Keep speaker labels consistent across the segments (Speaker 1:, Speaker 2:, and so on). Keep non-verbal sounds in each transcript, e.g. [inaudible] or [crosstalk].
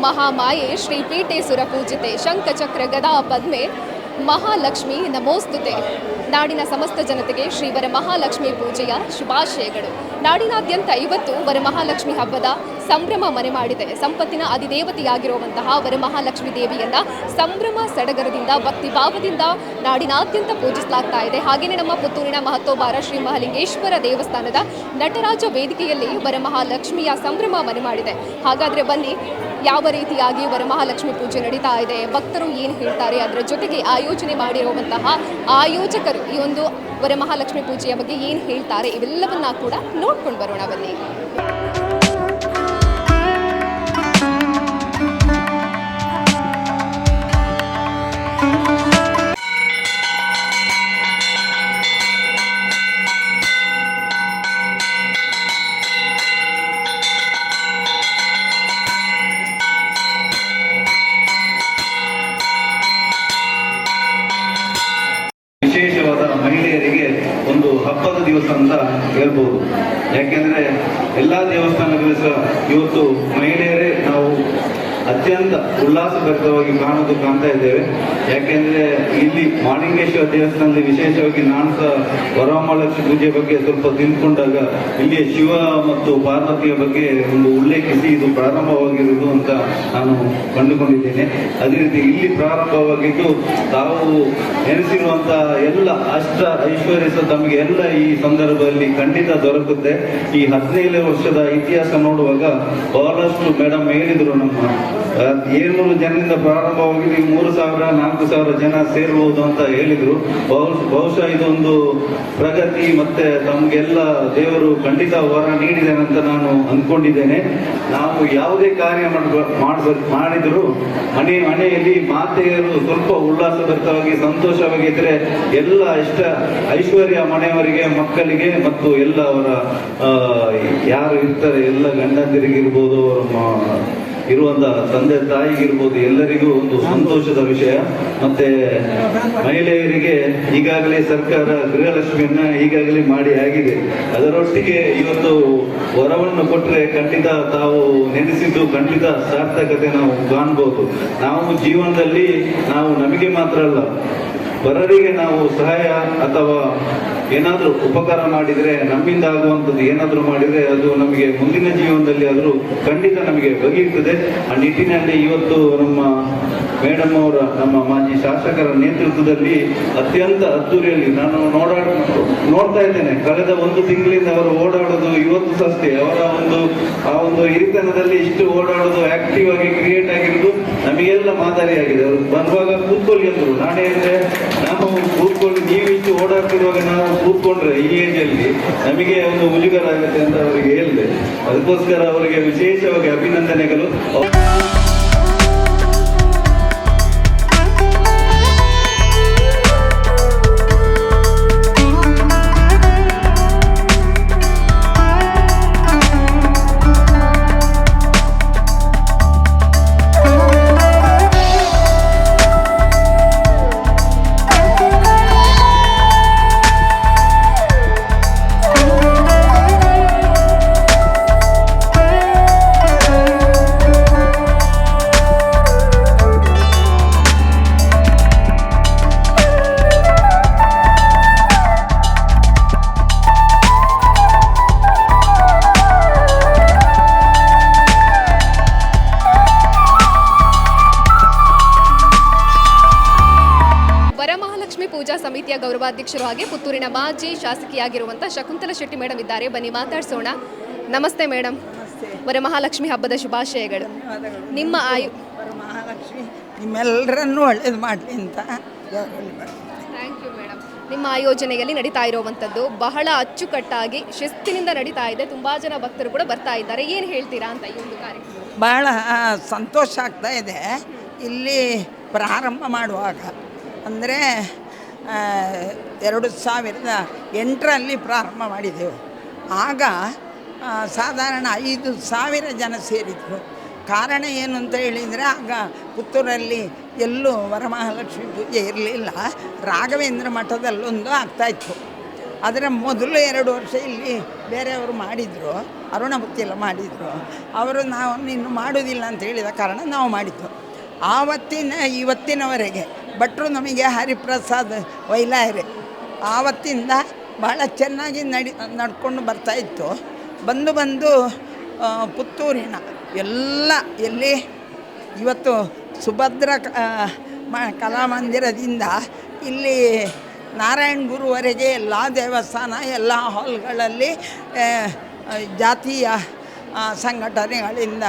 Speaker 1: ಮಹಾಮಾಯೆ ಶ್ರೀ ಸುರಪೂಜಿತೆ ಪೂಜಿತೆ ಶಂಖಚಕ್ರ ಗದಾ ಪದ್ಮೆ. ಮಹಾಲಕ್ಷ್ಮಿ ನಮೋಸ್ತುತೆ. ನಾಡಿನ ಸಮಸ್ತ ಜನತೆಗೆ ಶ್ರೀ ವರಮಹಾಲಕ್ಷ್ಮಿ ಪೂಜೆಯ ಶುಭಾಶಯಗಳು. ನಾಡಿನಾದ್ಯಂತ ಇವತ್ತು ವರಮಹಾಲಕ್ಷ್ಮಿ ಹಬ್ಬದ ಸಂಭ್ರಮ ಮನೆ ಮಾಡಿದೆ. ಸಂಪತ್ತಿನ ಅಧಿದೇವತೆಯಾಗಿರುವಂತಹ ವರಮಹಾಲಕ್ಷ್ಮಿ ದೇವಿಯನ್ನ ಸಂಭ್ರಮ ಸಡಗರದಿಂದ, ಭಕ್ತಿಭಾವದಿಂದ ನಾಡಿನಾದ್ಯಂತ ಪೂಜಿಸಲಾಗ್ತಾ ಇದೆ. ಹಾಗೆಯೇ ನಮ್ಮ ಪುತ್ತೂರಿನ ಮಹತ್ತೋಬಾರ ಶ್ರೀ ಮಹಾಲಿಂಗೇಶ್ವರ ದೇವಸ್ಥಾನದ ನಟರಾಜ ವೇದಿಕೆಯಲ್ಲಿ ವರಮಹಾಲಕ್ಷ್ಮಿಯ ಸಂಭ್ರಮ ಮನೆ ಮಾಡಿದೆ. ಹಾಗಾದ್ರೆ ಬನ್ನಿ ಯಾವ ರೀತಿಯಾಗಿ ವರಮಹಾಲಕ್ಷ್ಮಿ ಪೂಜೆ ನಡೀತಾ ಇದೆ? ಭಕ್ತರು ಏನು ಹೇಳ್ತಾರೆ? ಅದರ ಜೊತೆಗೆ ಆಯೋಜನೆ ಮಾಡಿರುವಂತಹ ಆಯೋಜಕರು ಈ ಒಂದು ವರಮಹಾಲಕ್ಷ್ಮಿ ಪೂಜೆಯ ಬಗ್ಗೆ ಏನು ಹೇಳ್ತಾರೆ? ಇವೆಲ್ಲವನ್ನ ಕೂಡ ನೋಡ್ಕೊಂಡು ಬರೋಣ ಬನ್ನಿ.
Speaker 2: ಇವತ್ತು ಮಹಿಳೆಯರೇ ನಾವು ಅತ್ಯಂತ ಉಲ್ಲಾಸಭರಿತವಾಗಿ ಕಾಣೋದು ಕಾಣ್ತಾ ಇದ್ದೇವೆ. ಯಾಕೆಂದ್ರೆ ಇಲ್ಲಿ ಮಾಲಿಂಗೇಶ್ವರ ದೇವಸ್ಥಾನದಲ್ಲಿ ವಿಶೇಷವಾಗಿ ನಾನು ಸಹ ವರಮಹಾಲಕ್ಷ್ಮಿ ಪೂಜೆ ಬಗ್ಗೆ ಸ್ವಲ್ಪ ತಿಳ್ಕೊಂಡಾಗ ಇಲ್ಲಿಯ ಶಿವ ಮತ್ತು ಪಾರ್ವತಿಯ ಬಗ್ಗೆ ಒಂದು ಉಲ್ಲೇಖಿಸಿ ಇದು ಪ್ರಾರಂಭವಾಗಿರುವುದು ಅಂತ ನಾನು ಕಂಡುಕೊಂಡಿದ್ದೇನೆ. ಅದೇ ರೀತಿ ಇಲ್ಲಿ ಪ್ರಾರಂಭವಾಗಿದ್ದು ತಾವು ನೆನೆಸಿರುವಂತಹ ಎಲ್ಲ ಅಷ್ಟ ಐಶ್ವರ್ಯ ಸಹ ತಮಗೆ ಎಲ್ಲ ಈ ಸಂದರ್ಭದಲ್ಲಿ ಖಂಡಿತ ದೊರಕುತ್ತೆ. ಈ ಹದಿನೈದು ವರ್ಷದ ಇತಿಹಾಸ ನೋಡುವಾಗ ಬಹಳಷ್ಟು ಮೇಡಮ್ ಹೇಳಿದ್ರು ನಮ್ಮ ಏಳ್ನೂರು ಜನರಿಂದ ಪ್ರಾರಂಭವಾಗಿ ಮೂರು ಸಾವಿರ, ನಾಲ್ಕು ಸಾವಿರ ಜನ ಸೇರ್ಬೋದು ಅಂತ ಹೇಳಿದ್ರು. ಬಹು- ಬಹುಶಃ ಇದೊಂದು ಪ್ರಗತಿ ಮತ್ತೆ ತಮಗೆಲ್ಲ ದೇವರು ಖಂಡಿತ ವರ ನೀಡಿದ್ದಾನೆ ಅಂತ ನಾನು ಅಂದ್ಕೊಂಡಿದ್ದೇನೆ ನಾವು ಯಾವುದೇ ಕಾರ್ಯ ಮಾಡಿದ್ರು, ಮನೆ, ಮನೆಯಲ್ಲಿ ಮಾತೆಯರು ಸ್ವಲ್ಪ ಉಲ್ಲಾಸಭರಿತವಾಗಿ ಸಂತೋಷವಾಗಿದ್ರೆ ಎಲ್ಲ ಇಷ್ಟ ಐಶ್ವರ್ಯ ಮನೆಯವರಿಗೆ, ಮಕ್ಕಳಿಗೆ ಮತ್ತು ಎಲ್ಲ ಅವರ ಯಾರು ಇರ್ತಾರೆ, ಎಲ್ಲ ಗಂಡಂದಿರಿಗಿರ್ಬೋದು, ಅವರ ಇರುವಂತ ತಂದೆ ತಾಯಿಗಿರ್ಬೋದು ಎಲ್ಲರಿಗೂ ಒಂದು ಸಂತೋಷದ ವಿಷಯ. ಮತ್ತೆ ಮಹಿಳೆಯರಿಗೆ ಈಗಾಗಲೇ ಸರ್ಕಾರ ಗೃಹಲಕ್ಷ್ಮಿಯನ್ನ ಈಗಾಗಲೇ ಮಾಡಿ ಆಗಿದೆ. ಅದರೊಟ್ಟಿಗೆ ಇವತ್ತು ವರವನ್ನು ಕೊಟ್ಟರೆ ಖಂಡಿತ ತಾವು ನೆನೆಸಿದ್ದು ಖಂಡಿತ ಸಾರ್ಥಕತೆ ನಾವು ಕಾಣ್ಬೋದು. ನಾವು ಜೀವನದಲ್ಲಿ ನಾವು ನಮಗೆ ಮಾತ್ರ ಅಲ್ಲ ಪರರಿಗೆ ನಾವು ಸಹಾಯ ಅಥವಾ ಏನಾದರೂ ಉಪಕಾರ ಮಾಡಿದರೆ, ನಮ್ಮಿಂದ ಆಗುವಂಥದ್ದು ಏನಾದರೂ ಮಾಡಿದರೆ ಅದು ನಮಗೆ ಮುಂದಿನ ಜೀವನದಲ್ಲಿ ಆದರೂ ಖಂಡಿತ ನಮಗೆ ಬಗೆಯುತ್ತದೆ ಆ ನಿಟ್ಟಿನಲ್ಲಿ ಇವತ್ತು ನಮ್ಮ ಮೇಡಮ್ ಅವರ, ನಮ್ಮ ಮಾಜಿ ಶಾಸಕರ ನೇತೃತ್ವದಲ್ಲಿ ಅತ್ಯಂತ ಅದ್ದೂರಿಯಲ್ಲಿ ನಾನು ನೋಡಾಡ ನೋಡ್ತಾ ಇದ್ದೇನೆ. ಕಳೆದ ಒಂದು ತಿಂಗಳಿಂದ ಅವರು ಓಡಾಡೋದು ಇವತ್ತು ಸಹ ಅವರ ಒಂದು, ಆ ಒಂದು ಹಿರಿತನದಲ್ಲಿ ಇಷ್ಟು ಓಡಾಡೋದು ಆಕ್ಟಿವ್ ಆಗಿ ಕ್ರಿಯೇಟ್ ಆಗಿರೋದು ನಮಗೆಲ್ಲ ಮಾದರಿಯಾಗಿದೆ ಅವರು ಬರುವಾಗ ಕೂತ್ಕೊಳ್ಳಿ ಅಂದರು. ನಾನೇ ಅಂದ್ರೆ ನಾವು ಕೂತ್ಕೊಂಡು ನೀವು ಇಷ್ಟು ಓಡಾಡ್ತಿರುವಾಗ ನಾವು ಕೂತ್ಕೊಂಡ್ರೆ ಈ ಏಜಲ್ಲಿ ನಮಗೆ ಒಂದು ಮುಜುಗರ ಆಗುತ್ತೆ ಅಂತ ಅವರಿಗೆ ಹೇಳಿದೆ. ಅದಕ್ಕೋಸ್ಕರ ಅವರಿಗೆ ವಿಶೇಷವಾಗಿ ಅಭಿನಂದನೆಗಳು.
Speaker 1: ಪೂಜಾ ಸಮಿತಿಯ ಗೌರವಾಧ್ಯಕ್ಷರು ಹಾಗೆ ಪುತ್ತೂರಿನ ಮಾಜಿ ಶಾಸಕಿಯಾಗಿರುವಂಥ ಶಕುಂತಲಾ ಶೆಟ್ಟಿ ಮೇಡಮ್ ಇದ್ದಾರೆ. ಬನ್ನಿ ಮಾತಾಡ್ಸೋಣ. ನಮಸ್ತೆ ಮೇಡಮ್. ವರಮಹಾಲಕ್ಷ್ಮಿ ಹಬ್ಬದ ಶುಭಾಶಯಗಳು. ನಿಮ್ಮ ಆಯು
Speaker 3: ಮಹಾಲಕ್ಷ್ಮಿ ನಿಮ್ಮೆಲ್ಲರನ್ನೂ ಒಳ್ಳೇದು ಮಾಡಲಿ ಅಂತ
Speaker 1: ಥ್ಯಾಂಕ್ ಯು ಮೇಡಮ್ ನಿಮ್ಮ ಆಯೋಜನೆಯಲ್ಲಿ ನಡೀತಾ ಇರುವಂಥದ್ದು ಬಹಳ ಅಚ್ಚುಕಟ್ಟಾಗಿ ಶಿಸ್ತಿನಿಂದ ನಡೀತಾ ಇದೆ. ತುಂಬಾ ಜನ ಭಕ್ತರು ಕೂಡ ಬರ್ತಾ ಇದ್ದಾರೆ. ಏನು ಹೇಳ್ತೀರಾ ಅಂತ ಈ ಒಂದು ಕಾರ್ಯಕ್ರಮ?
Speaker 3: ಭಾಳ ಸಂತೋಷ ಆಗ್ತಾ ಇದೆ. ಇಲ್ಲಿ ಪ್ರಾರಂಭ ಮಾಡುವಾಗ ಅಂದರೆ ಎರಡು ಸಾವಿರದ ಎಂಟರಲ್ಲಿ ಪ್ರಾರಂಭ ಮಾಡಿದೆವು. ಆಗ ಸಾಧಾರಣ ಐದು ಸಾವಿರ ಜನ ಸೇರಿದರು. ಕಾರಣ ಏನು ಅಂತ ಹೇಳಿದರೆ, ಆಗ ಪುತ್ತೂರಲ್ಲಿ ಎಲ್ಲೂ ವರಮಹಾಲಕ್ಷ್ಮಿ ಪೂಜೆ ಇರಲಿಲ್ಲ. ರಾಘವೇಂದ್ರ ಮಠದಲ್ಲೊಂದು ಆಗ್ತಾಯಿತ್ತು ಅದರ ಮೊದಲು ಎರಡು ವರ್ಷ ಇಲ್ಲಿ ಬೇರೆಯವರು ಮಾಡಿದರು ಅರುಣಭಕ್ತಿಯೆಲ್ಲ ಮಾಡಿದರು. ಅವರು, ನಾವು ಇನ್ನು ಮಾಡೋದಿಲ್ಲ ಅಂತ ಹೇಳಿದ ಕಾರಣ ನಾವು ಮಾಡಿದ್ದು. ಆವತ್ತಿನ, ಇವತ್ತಿನವರೆಗೆ ಭಟ್ರು ನಮಗೆ ಹರಿಪ್ರಸಾದ್ ವೈಲಾಯರೆ ಆವತ್ತಿಂದ ಭಾಳ ಚೆನ್ನಾಗಿ ನಡಿ, ನಡ್ಕೊಂಡು ಬರ್ತಾಯಿತ್ತು ಬಂದು ಬಂದು ಪುತ್ತೂರಿನ ಎಲ್ಲ ಎಲ್ಲಿ ಇವತ್ತು ಸುಭದ್ರ ಕಲಾಮಂದಿರದಿಂದ ಇಲ್ಲಿ ನಾರಾಯಣ ಗುರುವರೆಗೆ ಎಲ್ಲ ದೇವಸ್ಥಾನ, ಎಲ್ಲ ಹಾಲ್ಗಳಲ್ಲಿ ಜಾತೀಯ ಸಂಘಟನೆಗಳಿಂದ,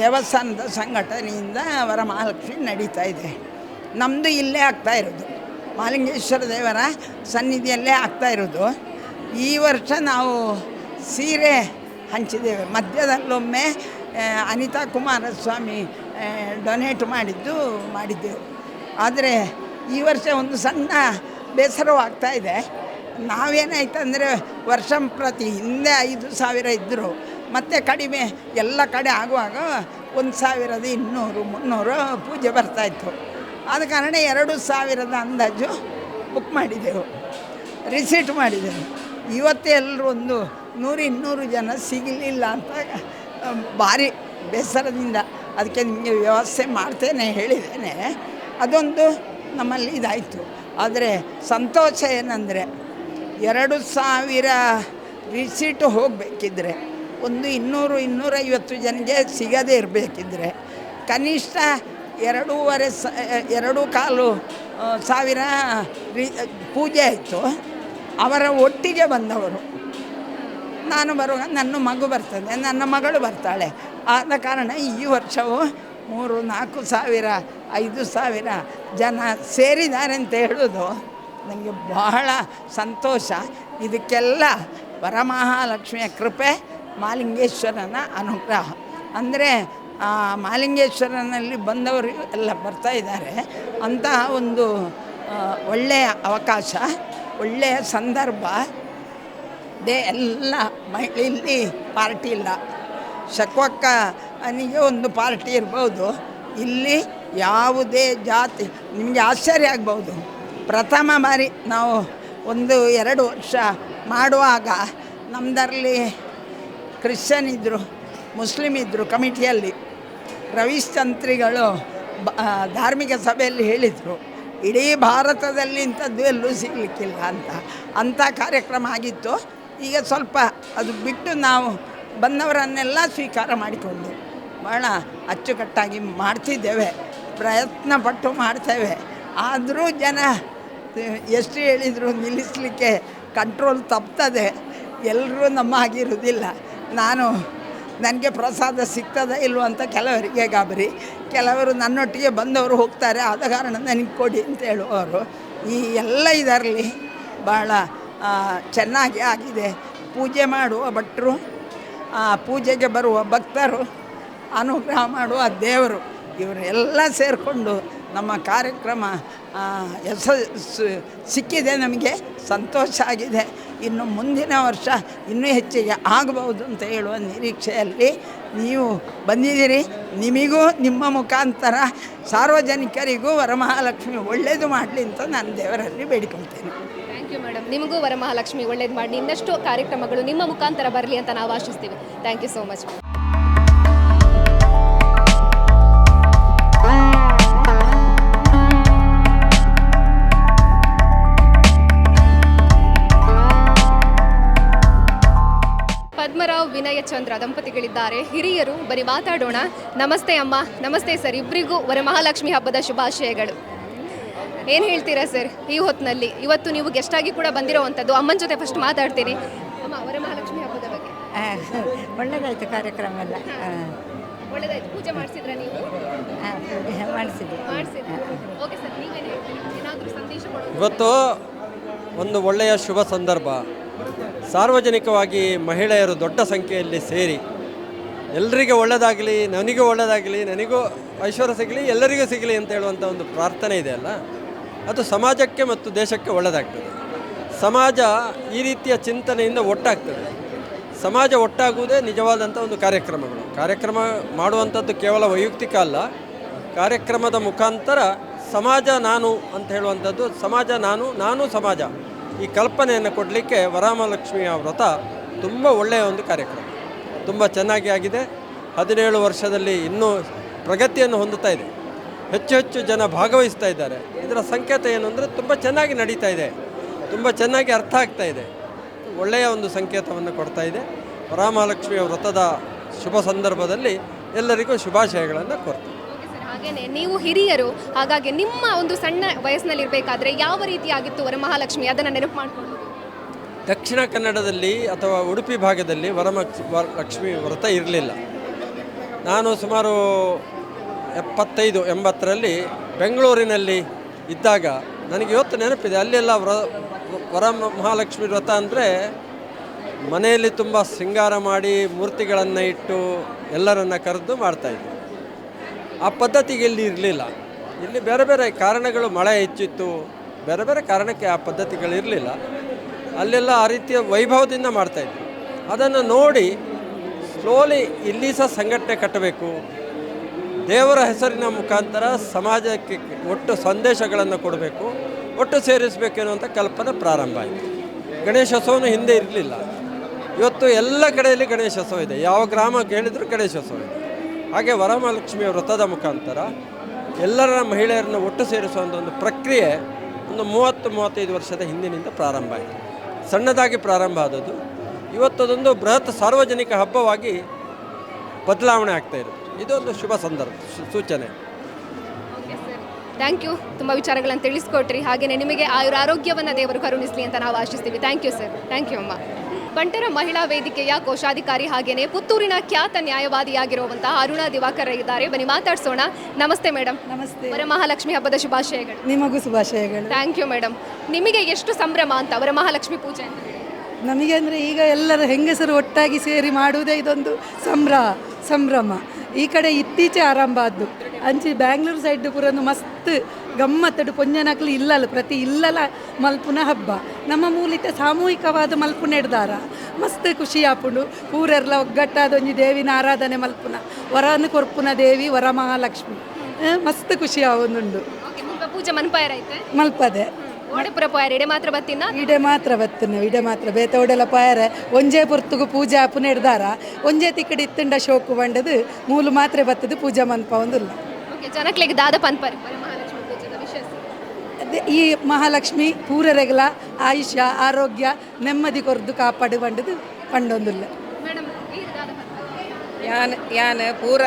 Speaker 3: ದೇವಸ್ಥಾನದ ಸಂಘಟನೆಯಿಂದ ವರಮಹಾಲಕ್ಷ್ಮಿ ನಡೀತಾ ಇದೆ. ನಮ್ಮದು ಇಲ್ಲೇ ಆಗ್ತಾ ಇರೋದು. ಮಾಲಿಂಗೇಶ್ವರ ದೇವರ ಸನ್ನಿಧಿಯಲ್ಲೇ ಆಗ್ತಾ ಇರೋದು. ಈ ವರ್ಷ ನಾವು ಸೀರೆ ಹಂಚಿದ್ದೇವೆ. ಮಧ್ಯದಲ್ಲೊಮ್ಮೆ ಅನಿತಾ ಕುಮಾರಸ್ವಾಮಿ ಡೊನೇಟ್ ಮಾಡಿದ್ದು ಮಾಡಿದ್ದೆವು. ಆದರೆ ಈ ವರ್ಷ ಒಂದು ಸಣ್ಣ ಬೇಸರವಾಗ್ತಾ ಇದೆ. ನಾವೇನಾಯ್ತಂದರೆ ವರ್ಷ ಪ್ರತಿ ಹಿಂದೆ ಐದು ಸಾವಿರ ಇದ್ದರು. ಮತ್ತು ಕಡಿಮೆ ಎಲ್ಲ ಕಡೆ ಆಗುವಾಗ ಒಂದು ಸಾವಿರದ ಇನ್ನೂರು, ಮುನ್ನೂರು ಪೂಜೆ ಬರ್ತಾಯಿತ್ತು ಆದ ಕಾರಣ ಎರಡು ಸಾವಿರದ ಅಂದಾಜು ಬುಕ್ ಮಾಡಿದೆವು. ರಿಸೀಟ್ ಮಾಡಿದೆವು. ಇವತ್ತು ಎಲ್ಲರೂ ಒಂದು ನೂರು ಇನ್ನೂರು ಜನ ಸಿಗಲಿಲ್ಲ ಅಂತ ಭಾರಿ ಬೇಸರದಿಂದ ಅದಕ್ಕೆ ನಿಮಗೆ ವ್ಯವಸ್ಥೆ ಮಾಡ್ತೇನೆ ಹೇಳಿದ್ದೇನೆ. ಅದೊಂದು ನಮ್ಮಲ್ಲಿ ಇದಾಯಿತು. ಆದರೆ ಸಂತೋಷ ಏನಂದರೆ ಎರಡು ಸಾವಿರ ರಿಸೀಟು ಹೋಗಬೇಕಿದ್ರೆ, ಒಂದು ಇನ್ನೂರು ಇನ್ನೂರೈವತ್ತು ಜನಕ್ಕೆ ಸಿಗದೇ ಇರಬೇಕಿದ್ರೆ, ಕನಿಷ್ಠ ಎರಡೂವರೆ ಸ ಎರಡು ಕಾಲು ಸಾವಿರ ರೀ ಪೂಜೆ ಆಯಿತು. ಅವರ ಒಟ್ಟಿಗೆ ಬಂದವರು. ನಾನು ಬರುವಾಗ ನನ್ನ ಮಗು ಬರ್ತದೆ, ನನ್ನ ಮಗಳು ಬರ್ತಾಳೆ. ಆದ ಕಾರಣ ಈ ವರ್ಷವು ಮೂರು, ನಾಲ್ಕು ಸಾವಿರ, ಐದು ಸಾವಿರ ಜನ ಸೇರಿದ್ದಾರೆ ಅಂತ ಹೇಳೋದು ನನಗೆ ಬಹಳ ಸಂತೋಷ. ಇದಕ್ಕೆಲ್ಲ ವರಮಹಾಲಕ್ಷ್ಮಿಯ ಕೃಪೆ, ಮಾಲಿಂಗೇಶ್ವರನ ಅನುಗ್ರಹ. ಅಂದರೆ ಮಾಲಿಂಗೇಶ್ವರನಲ್ಲಿ ಬಂದವರು ಎಲ್ಲ ಬರ್ತಾ ಇದ್ದಾರೆ. ಅಂತಹ ಒಂದು ಒಳ್ಳೆಯ ಅವಕಾಶ, ಒಳ್ಳೆಯ ಸಂದರ್ಭ. ದೇ ಎಲ್ಲ ಇಲ್ಲಿ ಪಾರ್ಟಿ ಇಲ್ಲ. ಶಕ್ವಕ್ಕನಿಗೆ ಒಂದು ಪಾರ್ಟಿ ಇರ್ಬೋದು. ಇಲ್ಲಿ ಯಾವುದೇ ಜಾತಿ, ನಿಮಗೆ ಆಶ್ಚರ್ಯ ಆಗ್ಬೋದು. ಪ್ರಥಮ ಬಾರಿ ನಾವು ಒಂದು ಎರಡು ವರ್ಷ ಮಾಡುವಾಗ ನಮ್ಮದರಲ್ಲಿ ಕ್ರಿಶ್ಚಿಯನ್ ಇದ್ದರು ಮುಸ್ಲಿಮ್ ಇದ್ದರು ಕಮಿಟಿಯಲ್ಲಿ. ರವೀಶ್ ತಂತ್ರಿಗಳು ಬ ಧಾರ್ಮಿಕ ಸಭೆಯಲ್ಲಿ ಹೇಳಿದರು, ಇಡೀ ಭಾರತದಲ್ಲಿ ಇಂಥದ್ದು ಎಲ್ಲೂ ಸಿಗಲಿಕ್ಕಿಲ್ಲ ಅಂತ. ಅಂಥ ಕಾರ್ಯಕ್ರಮ ಆಗಿತ್ತು. ಈಗ ಸ್ವಲ್ಪ ಅದು ಬಿಟ್ಟು ನಾವು ಬಂದವರನ್ನೆಲ್ಲ ಸ್ವೀಕಾರ ಮಾಡಿಕೊಂಡು ಭಾಳ ಅಚ್ಚುಕಟ್ಟಾಗಿ ಮಾಡ್ತಿದ್ದೇವೆ ಪ್ರಯತ್ನ ಪಟ್ಟು ಮಾಡ್ತೇವೆ. ಆದರೂ ಜನ ಎಷ್ಟು ಹೇಳಿದರು ನಿಲ್ಲಿಸಲಿಕ್ಕೆ ಕಂಟ್ರೋಲ್ ತಪ್ತದೆ. ಎಲ್ಲರೂ ನಮ್ಮ ಆಗಿರುವುದಿಲ್ಲ ನಾನು ನನಗೆ ಪ್ರಸಾದ ಸಿಗ್ತದ ಇಲ್ವೋ ಅಂತ ಕೆಲವರಿಗೆ ಗಾಬರಿ. ಕೆಲವರು ನನ್ನೊಟ್ಟಿಗೆ ಬಂದವರು ಹೋಗ್ತಾರೆ, ಆದ ಕಾರಣ ನನಗೆ ಕೊಡಿ ಅಂತ ಹೇಳುವವರು. ಈ ಎಲ್ಲ ಇದರಲ್ಲಿ ಭಾಳ ಚೆನ್ನಾಗಿ ಆಗಿದೆ. ಪೂಜೆ ಮಾಡುವ ಭಟ್ರು ಪೂಜೆಗೆ ಬರುವ ಭಕ್ತರು, ಅನುಗ್ರಹ ಮಾಡುವ ದೇವರು, ಇವರೆಲ್ಲ ಸೇರಿಕೊಂಡು ನಮ್ಮ ಕಾರ್ಯಕ್ರಮ ಯಶಸ್ಸು ಸಿಕ್ಕಿದೆ ನಮಗೆ, ಸಂತೋಷ ಆಗಿದೆ. ಇನ್ನು ಮುಂದಿನ ವರ್ಷ ಇನ್ನೂ ಹೆಚ್ಚಿಗೆ ಆಗಬಹುದು ಅಂತ ಹೇಳುವ ನಿರೀಕ್ಷೆಯಲ್ಲಿ ನೀವು ಬಂದಿದ್ದೀರಿ. ನಿಮಗೂ ನಿಮ್ಮ ಮುಖಾಂತರ ಸಾರ್ವಜನಿಕರಿಗೂ ವರಮಹಾಲಕ್ಷ್ಮಿ ಒಳ್ಳೆಯದು ಮಾಡಲಿ ಅಂತ ನಾನು ದೇವರಲ್ಲಿ ಬೇಡಿಕೊಳ್ತೇನೆ.
Speaker 1: ಥ್ಯಾಂಕ್ ಯು ಮೇಡಮ್ ನಿಮಗೂ ವರಮಹಾಲಕ್ಷ್ಮಿ ಒಳ್ಳೇದು ಮಾಡಿ ಇನ್ನಷ್ಟು ಕಾರ್ಯಕ್ರಮಗಳು ನಿಮ್ಮ ಮುಖಾಂತರ ಬರಲಿ ಅಂತ ನಾವು ಆಶಿಸ್ತೀವಿ. Thank you so much Chandra ದಂಪತಿಗಳಿದ್ದಾರೆ. ಹಿರಿಯರು ಬರೀ ಮಾತಾಡೋಣ. ನಮಸ್ತೆ ಅಮ್ಮ. ನಮಸ್ತೆ ಸರ್. ಇಬ್ಬರಿಗೂ ವರಮಹಾಲಕ್ಷ್ಮಿ ಹಬ್ಬದ ಶುಭಾಶಯಗಳು. ಏನು ಹೇಳ್ತೀರಾ ಸರ್ ಈ ಹೊತ್ತಿನಲ್ಲಿ ಇವತ್ತು ನೀವು ಗೆಸ್ಟ್ ಆಗಿ ಕೂಡ ಬಂದಿರೋವಂಥದ್ದು. ಅಮ್ಮನ ಜೊತೆ ಫಸ್ಟ್ ಮಾತಾಡ್ತೀನಿ. ಅಮ್ಮ ವರಮಹಾಲಕ್ಷ್ಮಿ ಹಬ್ಬದ ಬಗ್ಗೆ.
Speaker 4: ಆ, [laughs] ಒಳ್ಳೆದಾಯ್ತು ಕಾರ್ಯಕ್ರಮ ಎಲ್ಲ.
Speaker 1: ಒಳ್ಳೆದಾಯ್ತು. ಪೂಜೆ ಮಾಡಿಸಿದ್ರಾ ನೀವು?
Speaker 4: ಮಾಡಿಸಿದ್ವಿ.
Speaker 1: ಮಾಡಿಸಿದ್ರಾ? ಓಕೆ ಸರ್ ನೀವೇನು ಹೇಳ್ತೀರಾ? ಏನಾದರೂ ಸಂದೇಶ ಕೊಡೋದು?
Speaker 5: ಇವತ್ತು ಒಂದು ಒಳ್ಳೆಯ ಶುಭ ಸಂದರ್ಭ. ಸಾರ್ವಜನಿಕವಾಗಿ ಮಹಿಳೆಯರು ದೊಡ್ಡ ಸಂಖ್ಯೆಯಲ್ಲಿ ಸೇರಿ ಎಲ್ಲರಿಗೆ ಒಳ್ಳೆಯದಾಗಲಿ ನನಗೂ ಒಳ್ಳೆಯದಾಗಲಿ ನನಗೂ ಐಶ್ವರ್ಯ ಸಿಗಲಿ, ಎಲ್ಲರಿಗೂ ಸಿಗಲಿ ಅಂತ ಹೇಳುವಂಥ ಒಂದು ಪ್ರಾರ್ಥನೆ ಇದೆ ಅಲ್ಲ? ಅದು ಸಮಾಜಕ್ಕೆ ಮತ್ತು ದೇಶಕ್ಕೆ ಒಳ್ಳೆಯದಾಗ್ತದೆ ಸಮಾಜ ಈ ರೀತಿಯ ಚಿಂತನೆಯಿಂದ ಒಟ್ಟಾಗ್ತದೆ. ಸಮಾಜ ಒಟ್ಟಾಗುವುದೇ ನಿಜವಾದಂಥ ಒಂದು ಕಾರ್ಯಕ್ರಮಗಳು. ಕಾರ್ಯಕ್ರಮ ಮಾಡುವಂಥದ್ದು ಕೇವಲ ವೈಯಕ್ತಿಕ ಅಲ್ಲ. ಕಾರ್ಯಕ್ರಮದ ಮುಖಾಂತರ ಸಮಾಜ ನಾನು ಅಂತ ಹೇಳುವಂಥದ್ದು, ಸಮಾಜ ನಾನು ನಾನು ಸಮಾಜ. ಈ ಕಲ್ಪನೆಯನ್ನು ಕೊಡಲಿಕ್ಕೆ ವರಮಹಾಲಕ್ಷ್ಮಿಯ ವ್ರತ ತುಂಬ ಒಳ್ಳೆಯ ಒಂದು ಕಾರ್ಯಕ್ರಮ. ತುಂಬ ಚೆನ್ನಾಗಿ ಆಗಿದೆ. ಹದಿನೇಳು ವರ್ಷದಲ್ಲಿ ಇನ್ನೂ ಪ್ರಗತಿಯನ್ನು ಹೊಂದುತ್ತಾ ಇದೆ. ಹೆಚ್ಚು ಹೆಚ್ಚು ಜನ ಭಾಗವಹಿಸ್ತಾ ಇದ್ದಾರೆ. ಇದರ ಸಂಕೇತ ಏನು ಅಂದರೆ ತುಂಬ ಚೆನ್ನಾಗಿ ನಡೀತಾ ಇದೆ. ತುಂಬ ಚೆನ್ನಾಗಿ ಅರ್ಥ ಆಗ್ತಾ ಇದೆ. ಒಳ್ಳೆಯ ಒಂದು ಸಂಕೇತವನ್ನು ಕೊಡ್ತಾ ಇದೆ. ವರಾಮಹಾಲಕ್ಷ್ಮಿಯ ವ್ರತದ ಶುಭ ಸಂದರ್ಭದಲ್ಲಿ ಎಲ್ಲರಿಗೂ ಶುಭಾಶಯಗಳನ್ನು ಕೋರ್ತೀನಿ
Speaker 1: ಹಾಗೇನೆ ನೀವು ಹಿರಿಯರು, ಹಾಗಾಗಿ ನಿಮ್ಮ ಒಂದು ಸಣ್ಣ ವಯಸ್ಸಿನಲ್ಲಿ ಇರಬೇಕಾದ್ರೆ ಯಾವ ರೀತಿಯಾಗಿತ್ತು ವರಮಹಾಲಕ್ಷ್ಮಿ? ಅದನ್ನು ನೆನಪು ಮಾಡಿಕೊಂಡು
Speaker 5: ದಕ್ಷಿಣ ಕನ್ನಡದಲ್ಲಿ ಅಥವಾ ಉಡುಪಿ ಭಾಗದಲ್ಲಿ ವರಮಕ್ಷ ವ್ರತ ಇರಲಿಲ್ಲ. ನಾನು ಸುಮಾರು ಎಪ್ಪತ್ತೈದು, ಎಂಬತ್ತರಲ್ಲಿ ಬೆಂಗಳೂರಿನಲ್ಲಿ ಇದ್ದಾಗ ನನಗೆ ಇವತ್ತು ನೆನಪಿದೆ, ಅಲ್ಲೆಲ್ಲ ವ್ರ ವರ ಮಹಾಲಕ್ಷ್ಮಿ ವ್ರತ ಅಂದರೆ ಮನೆಯಲ್ಲಿ ತುಂಬ ಶೃಂಗಾರ ಮಾಡಿ ಮೂರ್ತಿಗಳನ್ನು ಇಟ್ಟು ಎಲ್ಲರನ್ನು ಕರೆದು ಮಾಡ್ತಾಯಿದ್ವಿ ಆ ಪದ್ಧತಿಗೆ ಇಲ್ಲಿ ಇರಲಿಲ್ಲ. ಇಲ್ಲಿ ಬೇರೆ ಬೇರೆ ಕಾರಣಗಳು ಮಳೆ ಹೆಚ್ಚಿತ್ತು. ಬೇರೆ ಬೇರೆ ಕಾರಣಕ್ಕೆ ಆ ಪದ್ಧತಿಗಳು ಇರಲಿಲ್ಲ. ಅಲ್ಲೆಲ್ಲ ಆ ರೀತಿಯ ವೈಭವದಿಂದ ಮಾಡ್ತಾಯಿದ್ವಿ ಅದನ್ನು ನೋಡಿ ಸ್ಲೋಲಿ ಇಲ್ಲಿ ಸಹ ಸಂಘಟನೆ ಕಟ್ಟಬೇಕು. ದೇವರ ಹೆಸರಿನ ಮುಖಾಂತರ ಸಮಾಜಕ್ಕೆ ಒಟ್ಟು ಸಂದೇಶಗಳನ್ನು ಕೊಡಬೇಕು. ಒಟ್ಟು ಸೇರಿಸಬೇಕು ಅನ್ನುವಂಥ ಕಲ್ಪನೆ ಪ್ರಾರಂಭ ಆಯಿತು. ಗಣೇಶೋತ್ಸವನು ಹಿಂದೆ ಇರಲಿಲ್ಲ. ಇವತ್ತು ಎಲ್ಲ ಕಡೆಯಲ್ಲಿ ಗಣೇಶೋತ್ಸವ ಇದೆ. ಯಾವ ಗ್ರಾಮಕ್ಕೆ ಹೇಳಿದರೂ ಗಣೇಶೋತ್ಸವ ಇದೆ. ಹಾಗೆ ವರಮಹಾಲಕ್ಷ್ಮಿಯ ವ್ರತದ ಮುಖಾಂತರ ಎಲ್ಲರ ಮಹಿಳೆಯರನ್ನು ಒಟ್ಟು ಸೇರಿಸುವಂಥ ಒಂದು ಪ್ರಕ್ರಿಯೆ ಒಂದು ಮೂವತ್ತು ಮೂವತ್ತೈದು ವರ್ಷದ ಹಿಂದಿನಿಂದ ಪ್ರಾರಂಭ ಆಯಿತು. ಸಣ್ಣದಾಗಿ ಪ್ರಾರಂಭ ಆದದ್ದು. ಇವತ್ತದೊಂದು ಬೃಹತ್ ಸಾರ್ವಜನಿಕ ಹಬ್ಬವಾಗಿ ಬದಲಾವಣೆ ಆಗ್ತಾ ಇದೆ ಇದೊಂದು ಶುಭ ಸಂದರ್ಭ ಸೂಚನೆ.
Speaker 1: Thank you. ತುಂಬ ವಿಚಾರಗಳನ್ನು ತಿಳಿಸ್ಕೊಟ್ರಿ. ಹಾಗೆಯೇ ನಿಮಗೆ ಆಯುರ ಆರೋಗ್ಯವನ್ನು ದೇವರು ಕರುಣಿಸಲಿ ಅಂತ ನಾವು ಆಶಿಸ್ತೀವಿ. Thank you sir. Thank you ಅಮ್ಮ. ಬಂಟರ ಮಹಿಳಾ ವೇದಿಕೆಯ ಕೋಶಾಧಿಕಾರಿ ಹಾಗೇನೆ ಪುತ್ತೂರಿನ ಖ್ಯಾತ ನ್ಯಾಯವಾದಿಯಾಗಿರುವಂತಹ ಅರುಣಾ ದಿವಾಕರ್ ಇದ್ದಾರೆ. ಬನ್ನಿ ಮಾತಾಡ್ಸೋಣ. ನಮಸ್ತೆ ಮೇಡಮ್
Speaker 6: ನಮಸ್ತೆ.
Speaker 1: ವರಮಹಾಲಕ್ಷ್ಮಿ ಹಬ್ಬದ ಶುಭಾಶಯಗಳು.
Speaker 6: ನಿಮಗೂ ಶುಭಾಶಯಗಳು.
Speaker 1: ಥ್ಯಾಂಕ್ ಯು ಮೇಡಮ್ ನಿಮಗೆ ಎಷ್ಟು ಸಂಭ್ರಮ ಅಂತ ವರಮಹಾಲಕ್ಷ್ಮಿ ಪೂಜೆ ಅಂತ
Speaker 6: ನಮಗೆ ಅಂದರೆ ಈಗ ಎಲ್ಲರ ಹೆಂಗಸರು ಒಟ್ಟಾಗಿ ಸೇರಿ ಮಾಡುವುದೇ ಇದೊಂದು ಸಂಭ್ರಮ ಸಂಭ್ರಮ. ಈ ಕಡೆ ಇತ್ತೀಚೆ ಆರಂಭ ಆದ್ದು. ಅಂಚಿ ಬ್ಯಾಂಗ್ಳೂರು ಸೈಡ್ ಪೂರ ಮಸ್ತ್ ಗಮ್ಮತ್ತಡು ಪೊಂಜನಕ್ಲು ಇಲ್ಲಲ್ಲ ಪ್ರತಿ ಇಲ್ಲಲ ಮಲ್ಪುನ ಹಬ್ಬ. ನಮ್ಮ ಮೂಲಿತ ಸಾಮೂಹಿಕವಾದ ಮಲ್ಪುನ ಹಿಡ್ದಾರ. ಮಸ್ತ್ ಖುಷಿ ಆಪುಂಡು. ಪೂರೆಲ್ಲ ಒಗ್ಗಟ್ಟಾದ ಒಂಜಿ ದೇವಿನ ಆರಾಧನೆ ಮಲ್ಪುನ. ವರನ ಕೊರ್ಪುನ ದೇವಿ ವರಮಹಾಲಕ್ಷ್ಮಿ. ಮಹಾಲಕ್ಷ್ಮಿ ಮಸ್ತ್ ಖುಷಿ ಆವೊಂದುಂಡು.
Speaker 1: ಪೂಜೆ
Speaker 6: ಮಲ್ಪದೆ.
Speaker 1: ಓಡೆಪುರ ಪೋಯರ ಇಡೆ ಮಾತ್ರ ಬತ್ತಿನ?
Speaker 6: ಇಡೆ ಮಾತ್ರ ಬತ್ತಿನ ಇಡೆ ಮಾತ್ರ. ಬೇತೋಡೆಲ್ಲ ಪಾಯರ ಒಂಜೇ ಪುರ್ತುಗು ಪೂಜೆ ಆಪುನ ಹಿಡ್ದಾರ ಒಂಜೇ ತಿಕ್ಕಡಿ ಇತ್ತುಂಡ ಶೋಕು ಬಂಡದು ಮೂಲು ಮಾತ್ರ ಬತ್ತದು ಪೂಜಾ ಮನ್ಪ ಒಂದಿಲ್ಲ.
Speaker 1: ಓಕೆ ಜನಕ್ಲಿಗೆ ದಾದ ಪನ್ಪರಿ
Speaker 6: ಈ ಮಹಾಲಕ್ಷ್ಮಿ ಪೂರರೆಗಲ ಆಯುಷ್ಯ ಆರೋಗ್ಯ ನೆಮ್ಮದಿ ಕೊರ್ದು ಕಾಪಾಡು ಬಂಡದು ಪಂಡೊಂದಿಲ್ಲ.
Speaker 7: ಯಾನ್ ಯಾನ್ ಪೂರ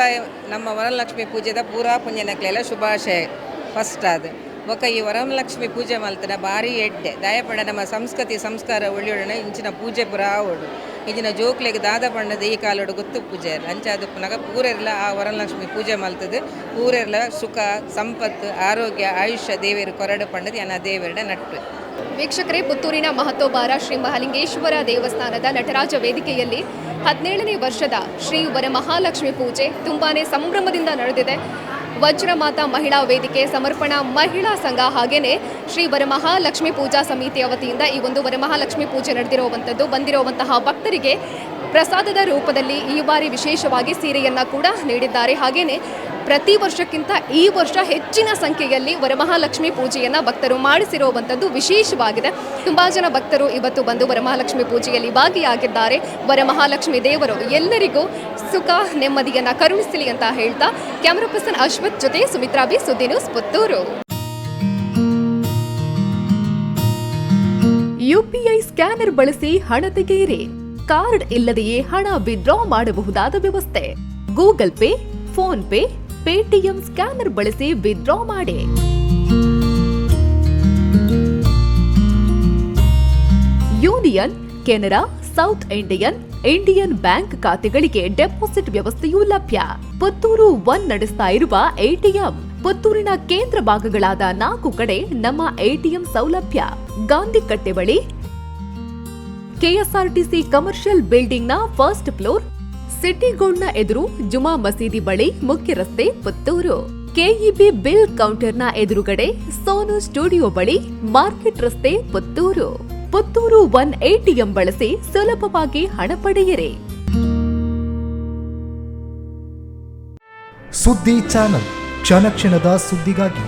Speaker 7: ನಮ್ಮ ವರಲಕ್ಷ್ಮಿ ಪೂಜೆದ ಪೂರ ಪುಣ್ಯನಕ್ಲೆಲ್ಲ ಶುಭಾಶಯ ಫಸ್ಟ್ ಅದು ಬೊಕ ಈ ವರಮಲಕ್ಷ್ಮಿ ಪೂಜೆ ಮಲ್ತನ ಬಾರಿ ಎಡ್ಡೆ. ದಯಪಂಡ ನಮ್ಮ ಸಂಸ್ಕೃತಿ, ಸಂಸ್ಕಾರ ಒಳ್ಳೆಯೊಡನೆ ಇಂಚಿನ ಪೂಜೆ ಪುರ ಆವಡು ಇಂಚಿನ ಜೋಕ್ಲೆಗ್ ದಾದ ಪಂಡದ ಈ ಕಾಲೋಡು ಗೊತ್ತು ಪೂಜೆ ಅಂಚಾದ ಪುನಗ ಪೂರೆರ್ಲ ಆ ವರಮಲಕ್ಷ್ಮಿ ಪೂಜೆ ಮಲ್ತದು ಪೂರೆರ್ಲ ಸುಖ, ಸಂಪತ್ತು, ಆರೋಗ್ಯ, ಆಯುಷ್ಯ, ದೇವೇರು ಕೊರಡು ಪಂಡದ ಅನ್ನ ದೇವರಡ ನಟ್ಟು.
Speaker 1: ವೀಕ್ಷಕರೇ, ಪುತ್ತೂರಿನ ಮಹತ್ತೋಬಾರ ಶ್ರೀ ಮಹಾಲಿಂಗೇಶ್ವರ ದೇವಸ್ಥಾನದ ನಟರಾಜ ವೇದಿಕೆಯಲ್ಲಿ ಹದಿನೇಳನೇ ವರ್ಷದ ಶ್ರೀ ವರಮಹಾಲಕ್ಷ್ಮಿ ಪೂಜೆ ತುಂಬಾನೇ ಸಂಭ್ರಮದಿಂದ ನಡೆದಿದೆ. ವಜ್ರಮಾತಾ ಮಹಿಳಾ ವೇದಿಕೆ ಸಮರ್ಪಣಾ ಮಹಿಳಾ ಸಂಘ ಹಾಗೇನೆ ಶ್ರೀ ವರಮಹಾಲಕ್ಷ್ಮಿ ಪೂಜಾ ಸಮಿತಿಯ ವತಿಯಿಂದ ಈ ಒಂದು ವರಮಹಾಲಕ್ಷ್ಮಿ ಪೂಜೆ ನಡೆದಿರುವಂಥದ್ದು ಬಂದಿರುವಂತಹ ಭಕ್ತರಿಗೆ ಪ್ರಸಾದದ ರೂಪದಲ್ಲಿ ಈ ಬಾರಿ ವಿಶೇಷವಾಗಿ ಸೀರೆಯನ್ನು ಕೂಡ ನೀಡಿದ್ದಾರೆ. ಹಾಗೇನೆ ಪ್ರತಿ ವರ್ಷಕ್ಕಿಂತ ಈ ವರ್ಷ ಹೆಚ್ಚಿನ ಸಂಖ್ಯೆಯಲ್ಲಿ ವರಮಹಾಲಕ್ಷ್ಮಿ ಪೂಜೆಯನ್ನು ಭಕ್ತರು ಮಾಡಿಸಿರುವಂಥದ್ದು ವಿಶೇಷವಾಗಿದೆ. ತುಂಬ ಜನ ಭಕ್ತರು ಇವತ್ತು ಬಂದು ವರಮಹಾಲಕ್ಷ್ಮಿ ಪೂಜೆಯಲ್ಲಿ ಭಾಗಿಯಾಗಿದ್ದಾರೆ. ವರಮಹಾಲಕ್ಷ್ಮಿ ದೇವರು ಎಲ್ಲರಿಗೂ ಸುಖ, ನೆಮ್ಮದಿಯನ್ನು ಕರುಣಿಸಲಿ ಅಂತ ಹೇಳ್ತಾ ಕ್ಯಾಮರಾ ಪರ್ಸನ್ ಅಶ್ವಥ್ ಜೊತೆ Sumitra B, Suddi news Puttur. UPI scanner ಬಳಸಿ ಹಣ ತೆಗೆಯಿರಿ. ಕಾರ್ಡ್ ಇಲ್ಲದೆಯೇ ಹಣ ವಿಡ್ರಾ ಮಾಡಬಹುದಾದ ವ್ಯವಸ್ಥೆ. Google Pay, PhonePe Paytm scanner ಬಳಸಿ ವಿತ್ಡ್ರಾ ಮಾಡಿ. Union Canara South Indian Indian Bank ಖಾತೆಗಳಿಗೆ ಡೆಪಾಸಿಟ್ ವ್ಯವಸ್ಥೆಯೂ ಲಭ್ಯ. ಪುತ್ತೂರು ಒನ್ ನಡೆಸ್ತಾ ಇರುವ ಎಟಿಎಂ. ಪುತ್ತೂರಿನ ಕೇಂದ್ರ ಭಾಗಗಳಾದ ನಾಲ್ಕು ಕಡೆ ನಮ್ಮ ಎಟಿಎಂ ಸೌಲಭ್ಯ. ಗಾಂಧಿ ಕಟ್ಟೆ ಬಳಿ ಕೆಎಸ್ಆರ್ಟಿಸಿ ಕಮರ್ಷಿಯಲ್ ಬಿಲ್ಡಿಂಗ್ನ ಫಸ್ಟ್ ಫ್ಲೋರ್ ಸಿಟಿ ಗೋಲ್ಡ್ನ ಎದುರು ಜುಮಾ ಮಸೀದಿ ಬಳಿ ಮುಖ್ಯ ರಸ್ತೆ ಪುತ್ತೂರು. ಕೆಇಬಿ ಬಿಲ್ ಕೌಂಟರ್ನ ಎದುರುಗಡೆ ಸೋನು ಸ್ಟುಡಿಯೋ ಬಳಿ ಮಾರ್ಕೆಟ್ ರಸ್ತೆ ಪುತ್ತೂರು. ಪುತ್ತೂರು ಒನ್ ಎಟಿಎಂ ಬಳಸಿ ಸುಲಭವಾಗಿ ಹಣ ಪಡೆಯಿರಿ.
Speaker 8: ಸುದ್ದಿ ಚಾನಲ್, ಕ್ಷಣ ಕ್ಷಣದ ಸುದ್ದಿಗಾಗಿ.